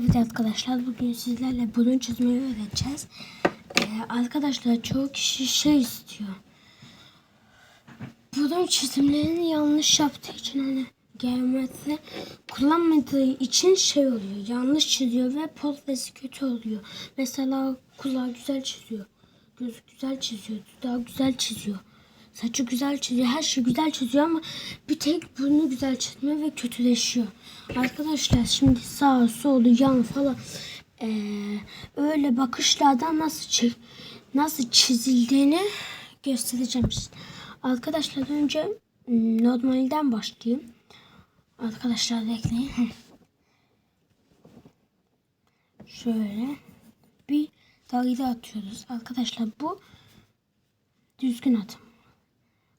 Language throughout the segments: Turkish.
Evet arkadaşlar bugün sizlerle burun çizmeyi öğreteceğiz. Ee, arkadaşlar çoğu kişi şey istiyor. Burun çizimlerini yanlış yaptığı için hani geometri kullanmadığı için şey oluyor. Yanlış çiziyor ve portresi kötü oluyor. Mesela kulağı güzel çiziyor. Gözü güzel çiziyor. Dudağı güzel çiziyor. Saçı güzel çiziyor. Her şey güzel çiziyor ama bir tek burnu güzel çizmiyor ve kötüleşiyor. Arkadaşlar şimdi sağ solu yan falan eee, öyle bakışlardan nasıl çi- nasıl çizildiğini göstereceğim size. Arkadaşlar önce ım, normalden başlayayım. Arkadaşlar bekleyin. Şöyle bir daire atıyoruz. Arkadaşlar bu düzgün atım.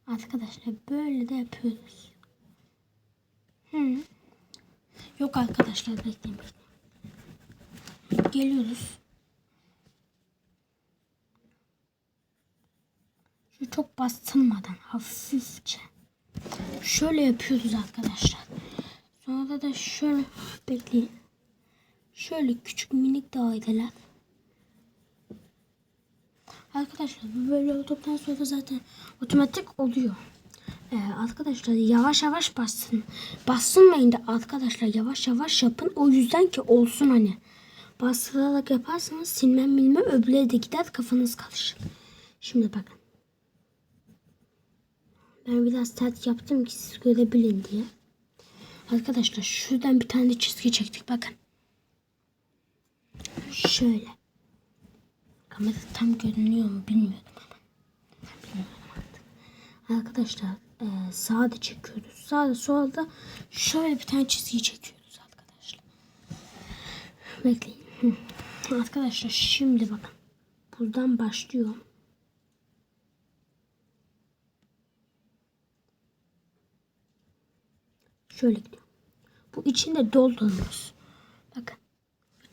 Arkadaşlar böyle de yapıyoruz. Hı. Yok arkadaşlar bekleyin. bekleyin. Geliyoruz. Şu çok bastırmadan hafifçe. Şöyle yapıyoruz arkadaşlar. Sonra da şöyle bekleyin. Şöyle küçük minik daireler. Arkadaşlar bu böyle olduktan sonra zaten otomatik oluyor. Ee, arkadaşlar yavaş yavaş bassın. Bastırmayın da arkadaşlar yavaş yavaş yapın. O yüzden ki olsun hani. Bastırarak yaparsanız silmem bilmem öbürleri de gider kafanız karışır. Şimdi bakın. Ben biraz ters yaptım ki siz görebilin diye. Arkadaşlar şuradan bir tane çizgi çektik bakın. Şöyle. Kamera tam görünüyor mu bilmiyorum ama. Bilmiyorum artık. Arkadaşlar e, sağda çekiyoruz. Sağda solda şöyle bir tane çizgi çekiyoruz arkadaşlar. Bekleyin. Arkadaşlar şimdi bakın. Buradan başlıyor. Şöyle gidiyor. Bu içinde doldurmuş. Bakın.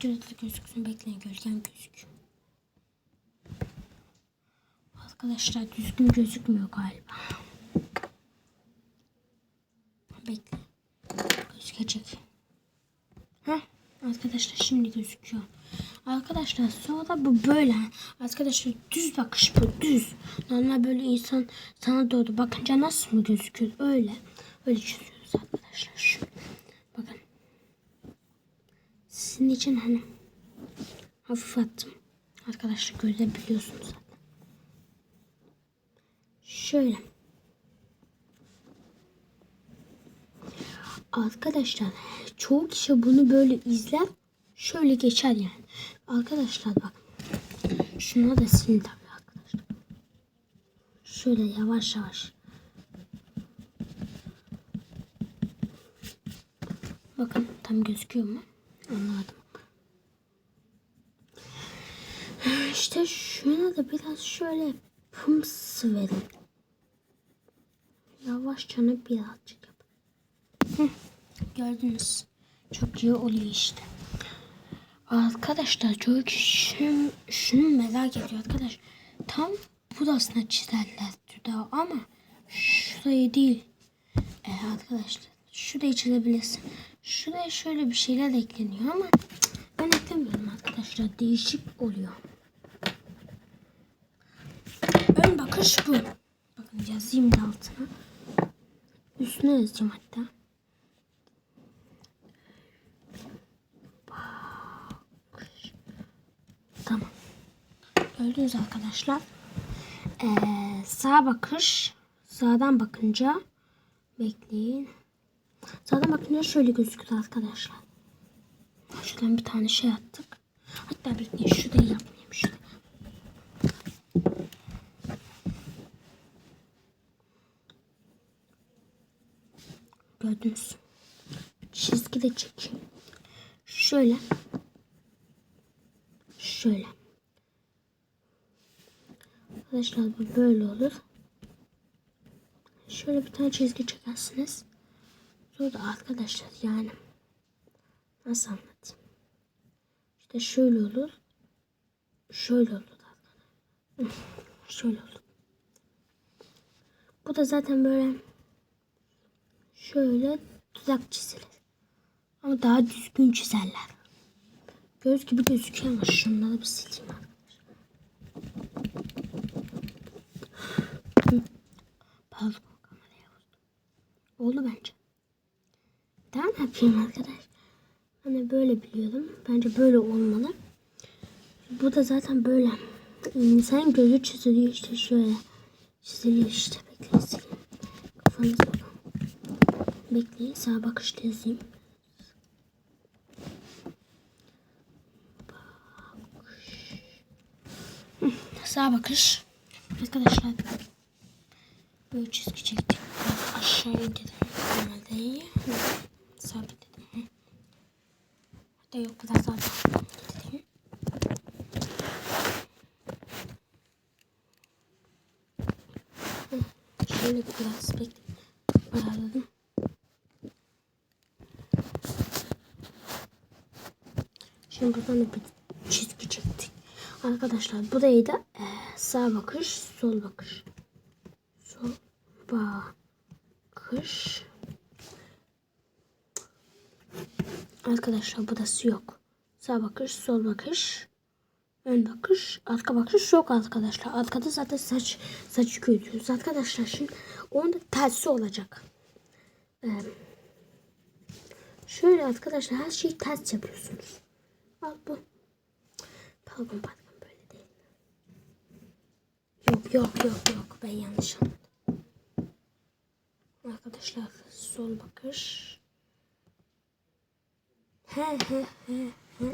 Da gözüksün. Bekleyin gölgen gözüküyor. Arkadaşlar düzgün gözükmüyor galiba. Bekle. Gözükecek. Heh, arkadaşlar şimdi gözüküyor. Arkadaşlar sonra bu böyle. Arkadaşlar düz bakış bu düz. Normal böyle insan sana doğru bakınca nasıl mı gözüküyor? Öyle. Öyle çiziyoruz arkadaşlar. Şu. Bakın. Sizin için hani hafif attım. Arkadaşlar görebiliyorsunuz. Şöyle. Arkadaşlar çoğu kişi bunu böyle izler. Şöyle geçer yani. Arkadaşlar bak. Şuna da silin tabii arkadaşlar. Şöyle yavaş yavaş. Bakın tam gözüküyor mu? Anladım. İşte şuna da biraz şöyle pımsı verin. Yavaşça birazcık yap. Hı, Gördünüz. Çok iyi oluyor işte. Arkadaşlar çok şunu, şunu merak ediyor arkadaş. Tam burasına çizerler dudağı ama şurayı değil. Ee, arkadaşlar şurayı çizebilirsin. Şuraya şöyle bir şeyler ekleniyor ama ben eklemiyorum arkadaşlar. Değişik oluyor. Ön bakış bu. Bakın yazayım da altına. Üstüne yazacağım hatta. Tamam. Gördünüz arkadaşlar. Ee, sağ bakış. Sağdan bakınca bekleyin. Sağdan bakınca şöyle gözüküyor arkadaşlar. Şuradan bir tane şey attık. Hatta bekleyin şurayı yapmayayım. Gördünüz. Çizgi de çekeyim. Şöyle. Şöyle. Arkadaşlar bu böyle olur. Şöyle bir tane çizgi çekersiniz. Sonra da arkadaşlar yani nasıl anlatayım? İşte şöyle olur. Şöyle olur. arkadaşlar. Şöyle olur. Bu da zaten böyle şöyle dudak çizilir. Ama daha düzgün çizerler. Göz gibi gözüküyor ama şunları bir sileyim arkadaşlar. Pardon kameraya vurdum. Oldu bence. Daha ne yapayım arkadaş? Hani böyle biliyordum. Bence böyle olmalı. Bu da zaten böyle. İnsan gözü çiziliyor işte şöyle. Çiziliyor işte. Bekleyin. Kafanızı Bekleyin sağa bakışta yazayım. Hı, Sağa bakış. Arkadaşlar böyle çizgi çektik. Biraz aşağı indirdim. Kamerayı. Sabitledim. Hı. Hatta yok sabitledim. Hı, Şöyle biraz bekledim. Ayarladım. Şimdi buradan da bir çizgi çektik. Arkadaşlar burayı da e, sağ bakış, sol bakış. Sol bakış. Arkadaşlar burası yok. Sağ bakış, sol bakış. Ön bakış, arka bakış yok arkadaşlar. Arkada zaten saç saçı görüyoruz arkadaşlar. Şimdi onun da tersi olacak. Ee, şöyle arkadaşlar her şeyi ters yapıyorsunuz. Bu. Pardon pardon böyle değil. Yok yok yok yok ben yanlış anladım. Arkadaşlar sol bakış. He he he he.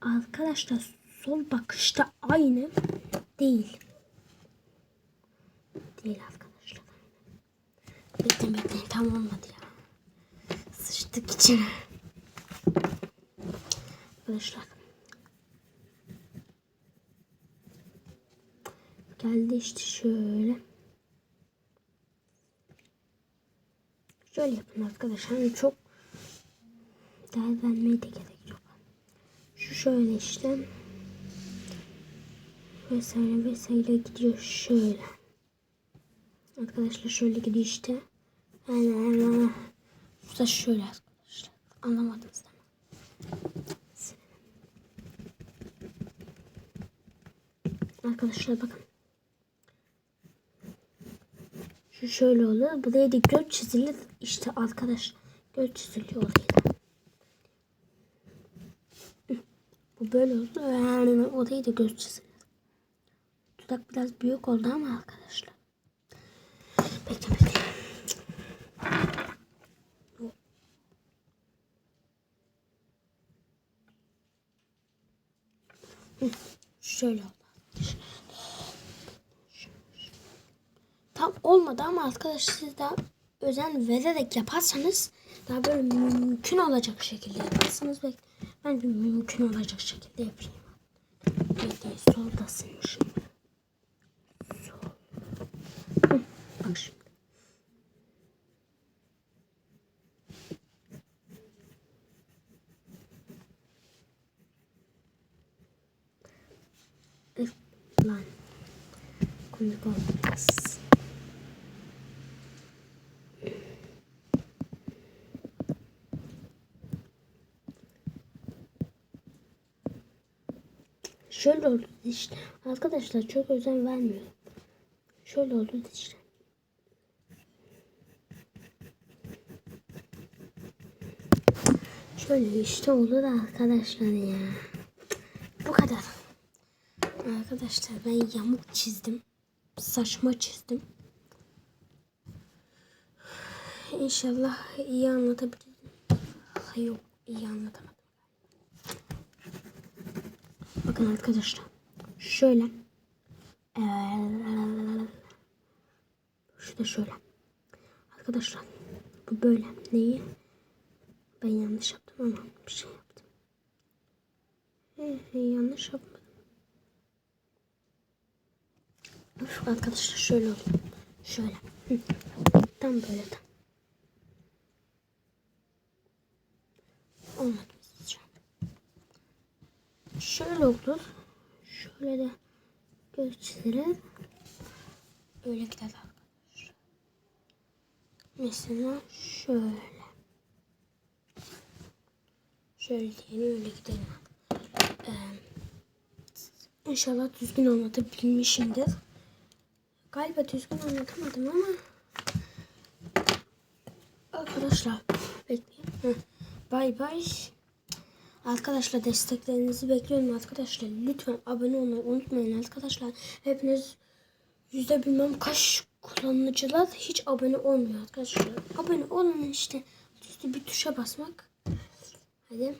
Arkadaşlar sol bakışta aynı değil. Değil arkadaşlar. Bekleyin bekleyin tam olmadı ya. Sıçtık içine. Arkadaşlar. Geldi işte şöyle. Şöyle yapın arkadaşlar. Hani çok değer vermeye de gerek yok. Şu şöyle işte. Vesaire vesaire gidiyor şöyle. Arkadaşlar şöyle gidiyor işte. Bu da şöyle arkadaşlar. Anlamadınız değil mi? Arkadaşlar bakın. Şu şöyle oluyor. Buraya da göz çizilir. İşte arkadaş göz çiziliyor oraya. Bu böyle oldu. Yani oraya da göz çizilir. Dudak biraz büyük oldu ama arkadaşlar. Bekle bekle. Şöyle oldu. Tam olmadı ama arkadaşlar siz daha özen vererek yaparsanız daha böyle mümkün olacak şekilde yaparsanız bek ben de mümkün olacak şekilde yapayım. Bekleyin soldasın şimdi. Sol. Hı, Bak şimdi. Lan. Kuyruk olmaz. Şöyle oldu işte. Arkadaşlar çok özen vermiyorum. Şöyle oldu işte. Şöyle işte olur arkadaşlar ya. Bu kadar. Arkadaşlar ben yamuk çizdim. Saçma çizdim. İnşallah iyi anlatabildim. Yok iyi anlatamadım. Bakın arkadaşlar. Şöyle. Şu da şöyle. Arkadaşlar. Bu böyle. Neyi? Ben yanlış yaptım ama bir şey yaptım. He, he, yanlış yapmadım. Üf, arkadaşlar şöyle oldu. Şöyle. Hı. Tam böyle tam. Olmadı Şöyle olur. Şöyle de göz çizilir. Öyle gider arkadaşlar. Mesela şöyle. Şöyle diyelim öyle gidelim. İnşallah düzgün anlatabilmişimdir. Galiba düzgün anlatamadım ama arkadaşlar bekleyin. Bay bay. Arkadaşlar desteklerinizi bekliyorum arkadaşlar. Lütfen abone olmayı unutmayın arkadaşlar. Hepiniz yüzde bilmem kaç kullanıcılar hiç abone olmuyor arkadaşlar. Abone olun işte. Üstü bir tuşa basmak. Hadi.